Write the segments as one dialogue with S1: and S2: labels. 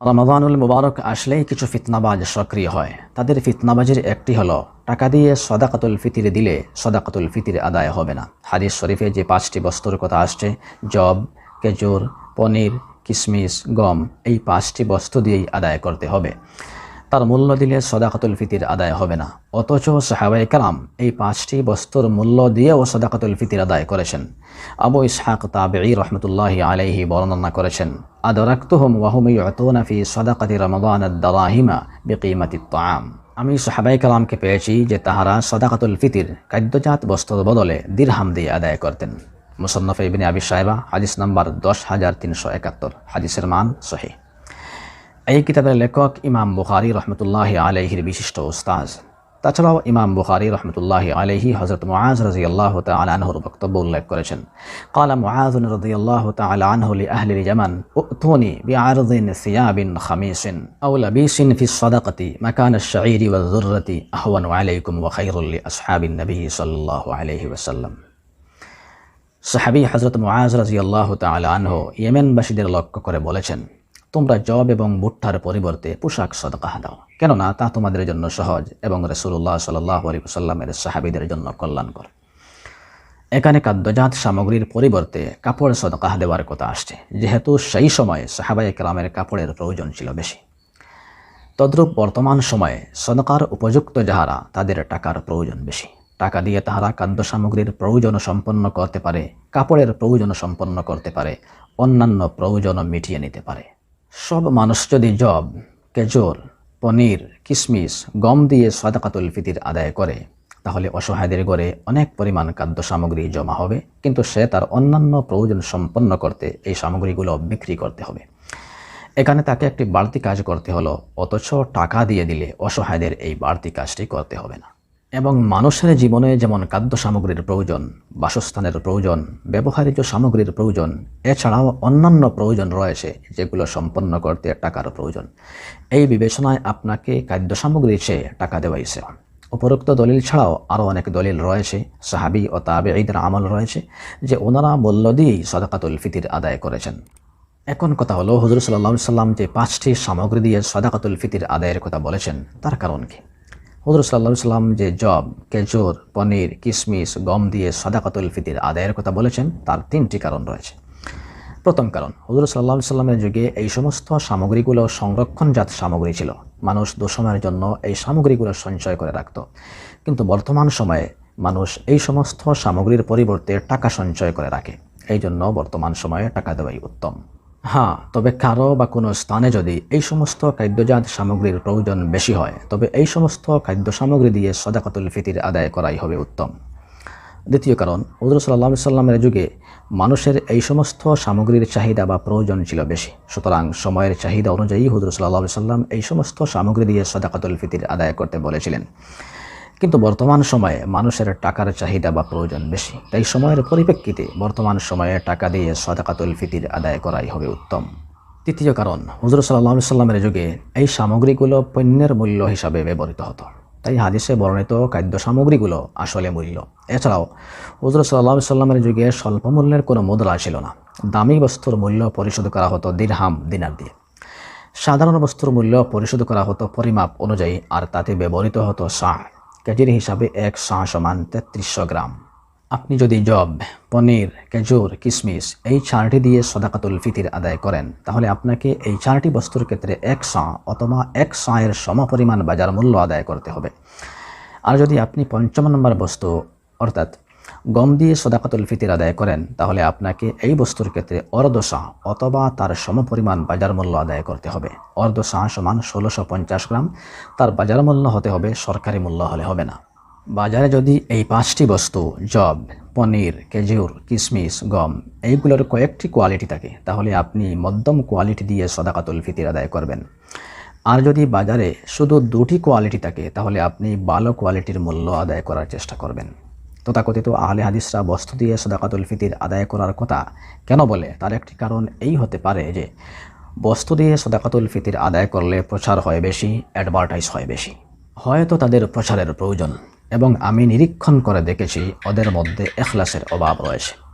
S1: রমাদানুল মুবারক আসলেই কিছু ফিতনাবাজ সক্রিয় হয়। তাদের ফিতনাবাজির একটি হলো, টাকা দিয়ে সদাকাতুল ফিতির দিলে সদাকাতুল ফিতির আদায় হবে না। হাদিস শরীফে যে পাঁচটি বস্তুর কথা আসছে, জব কেজুর পনির কিশমিশ গম, এই পাঁচটি বস্তু দিয়েই আদায় করতে হবে। তার মূল্য দিলে সদাকাতুল ফিতির আদায় হবে না। অথচ সাহাবাই কালাম এই পাঁচটি বস্তুর মূল্য দিয়েও সদাকাতুল ফিতির আদায় করেছেন। আবু ইসহাক তাবেঈ রহমতুল্লাহ আলাইহি বর্ণনা করেছেন, আদরাক্তুহুম ওয়াহুম ইউতুনা ফি সদাকাতি রমাদান আদ-দারাহিমা বিকিমাতি তাআম। আমি সাহাবাই কালামকে পেয়েছি যে তাহারা সদাকাতুল ফিতির খাদ্যজাত বস্তুর বদলে দিরহাম দিয়ে আদায় করতেন। মুসন্নফ ইবিন আবি সাহেবা হাদিস নাম্বার দশ হাজার তিনশো একাত্তর, হাদিসের মান সহি। এই কিতাবের লেখক ইমাম বুখারি রহমতুল্লাহ আলহির বিশিষ্ট ওস্তাজ তাছাড়াও ইমাম বুখারি রহমতুল্লাহ আলহি হজরত মোয়াজ রাজি আল্লাহ তালাহর বক্তব্য উল্লেখ করেছেন। কালা মোয়াজন রাজি আল্লাহ তালাহলি আহলির জামান উথনি বিআরদিন সিয়াবিন খামিসিন আউলাবিসিন ফি সদাকতি, মাকান শাইরি ওয়া জুররতি আহওয়ান আলাইকুম ওয়া খাইরুল্লি আসহাবিন নবী সাল্লাল্লাহু আলাইহি ওয়াসাল্লাম। সাহাবী হজরত মোয়াজ রাজি আল্লাহ তালাহ ইয়েমেনবাসীদের লক্ষ্য করে বলেছেন তোমরা জব এবং ভুট্টার পরিবর্তে পোশাক সদকাহ দাও। কেননা তা তোমাদের জন্য সহজ এবং রসুল্লাহ সাল্লাহ আলী সাল্লামের সাহাবিদের জন্য কল্যাণকর। এখানে খাদ্যজাত সামগ্রীর পরিবর্তে কাপড় সদকাহ দেওয়ার কথা আসছে, যেহেতু সেই সময়ে সাহাবাই কেরামের কাপড়ের প্রয়োজন ছিল বেশি। তদ্রূপ বর্তমান সময়ে সদকার উপযুক্ত যাহারা, তাদের টাকার প্রয়োজন বেশি। টাকা দিয়ে তাহারা খাদ্য সামগ্রীর প্রয়োজন সম্পন্ন করতে পারে, কাপড়ের প্রয়োজন সম্পন্ন করতে পারে, অন্যান্য প্রয়োজনও মিটিয়ে নিতে পারে। সব মানুষ যদি জব কেজোর পনির কিশমিশ গম দিয়ে সদাকাতুল ফিতির আদায় করে, তাহলে অসহায়দের ঘরে অনেক পরিমাণ খাদ্য সামগ্রী জমা হবে, কিন্তু সে তার অন্যান্য প্রয়োজন সম্পন্ন করতে এই সামগ্রীগুলো বিক্রি করতে হবে। এখানে তাকে একটি বাড়তি কাজ করতে হলো, অথচ টাকা দিয়ে দিলে অসহায়দের এই বাড়তি কাজটি করতে হবে না। এবং মানুষের জীবনে যেমন খাদ্য সামগ্রীর প্রয়োজন, বাসস্থানের প্রয়োজন, ব্যবহারিক সামগ্রীর প্রয়োজন, এছাড়াও অন্যান্য প্রয়োজন রয়েছে যেগুলো সম্পন্ন করতে টাকার প্রয়োজন। এই বিবেচনায় আপনাকে খাদ্য সামগ্রী চেয়ে টাকা দেওয়াইছে উপরোক্ত দলিল ছাড়াও আরও অনেক দলিল রয়েছে, সাহাবি ও তাবে ঈদের আমল রয়েছে, যে ওনারা মূল্য দিয়েই সদাকাতুল ফিতির আদায় করেছেন। এখন কথা হলো হজরত সাল্লাহ সাল্লাম যে পাঁচটি সামগ্রী দিয়ে সদাকাতুল ফিতির আদায়ের কথা বলেছেন, তার কারণ কি? হজরত সাল্লাহ সাল্লাম যে জব কেজোর পনির কিশমিশ গম দিয়ে সদাকাতুল ফিতির আদায়ের কথা বলেছেন, তার তিনটি কারণ রয়েছে। প্রথম কারণ হজরত সাল্লাহ সাল্লামের যুগে এই সমস্ত সামগ্রীগুলো সংরক্ষণজাত সামগ্রী ছিল। মানুষ দুসময়ের জন্য এই সামগ্রীগুলো সঞ্চয় করে রাখত। কিন্তু বর্তমান সময়ে মানুষ এই সমস্ত সামগ্রীর পরিবর্তে টাকা সঞ্চয় করে রাখে। এই জন্য বর্তমান সময়ে টাকা দেওয়াই উত্তম। হ্যাঁ তবে কারও বা কোনো স্থানে যদি এই সমস্ত খাদ্যজাত সামগ্রীর প্রয়োজন বেশি হয়, তবে এই সমস্ত খাদ্য সামগ্রী দিয়ে সদাকাতুল ফিতির আদায় করাই হবে উত্তম। দ্বিতীয় কারণ হজরত সাল্লাহ সাল্লামের যুগে মানুষের এই সমস্ত সামগ্রীর চাহিদা বা প্রয়োজন ছিল বেশি। সুতরাং সময়ের চাহিদা অনুযায়ী হজরত সাল্লাহ সাল্লাম এই সমস্ত সামগ্রী দিয়ে সদাকাতুল ফিতির আদায় করতে বলেছিলেন। কিন্তু বর্তমান সময়ে মানুষের টাকার চাহিদা বা প্রয়োজন বেশি। তাই সময়ের পরিপ্রেক্ষিতে বর্তমান সময়ে টাকা দিয়ে সদাকাতুল ফিতির আদায় করাই হবে উত্তম। তৃতীয় কারণ, হুজুর সাল্লাহ সাল্লামের যুগে এই সামগ্রীগুলো পণ্যের মূল্য হিসাবে ব্যবহৃত হতো। তাই হাদিসে বর্ণিত খাদ্য সামগ্রীগুলো আসলে মূল্য। এছাড়াও, হুজুর সাল্লাহ সাল্লামের যুগে স্বল্প মূল্যের কোনো মুদ্রা ছিল না। দামি বস্তুর মূল্য পরিশোধ করা হতো দিরহাম, দিনার দিয়ে। সাধারণ বস্তুর মূল্য পরিশোধ করা হতো পরিমাপ অনুযায়ী, আর তাতে ব্যবহৃত হতো শাহ কেজির হিসাবে এক শাহ সমান তেত্রিশশো গ্রাম। আপনি যদি জব, পনির, খেজুর কিশমিশ এই চারটি দিয়ে সদাকাতুল ফিতির আদায় করেন, তাহলে আপনাকে এই চারটি বস্তুর ক্ষেত্রে এক শাঁ অথবা এক শাঁয়ের সমপরিমাণ বাজার মূল্য আদায় করতে হবে। আর যদি আপনি পঞ্চম নম্বর বস্তু, অর্থাৎ গম দিয়ে সদাকাতুল ফিতির আদায় করেন, তাহলে আপনাকে এই বস্তুর ক্ষেত্রে অর্ধশাহ অথবা তার সমপরিমাণ বাজার মূল্য আদায় করতে হবে। অর্ধশাহ সমান ষোলোশো পঞ্চাশ গ্রাম, তার বাজার মূল্য হতে হবে, সরকারি মূল্য হলে হবে না। বাজারে যদি এই পাঁচটি বস্তু, জব, পনির, খেজুর, কিশমিশ, গম, এইগুলোর কয়েকটি কোয়ালিটি থাকে, তাহলে আপনি মধ্যম কোয়ালিটি দিয়ে সদাকাতুল ফিতির আদায় করবেন। আর যদি বাজারে শুধু দুটি কোয়ালিটি থাকে, তাহলে আপনি ভালো কোয়ালিটির মূল্য আদায় করার চেষ্টা করবেন। তথাকথিত আহলে হাদিসরা বস্তু দিয়ে সদাকাতুল ফিতির আদায় করার কথা কেন বলে? তার একটি কারণ এই হতে পারে যে, বস্তু দিয়ে সদাকাতুল ফিতির আদায় করলে প্রচার হয় বেশি অ্যাডভার্টাইজ হয় বেশি। হয়তো তাদের প্রচারের প্রয়োজন এবং আমি নিরীক্ষণ করে দেখেছি ওদের মধ্যে এখলাসের অভাব রয়েছে।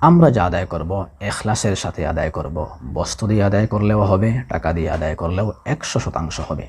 S1: আমরা যা আদায় করব, এখলাসের সাথে আদায় করব। বস্তু দিয়ে আদায় করলেও হবে, টাকা দিয়ে আদায় করলেও একশো শতাংশ হবে।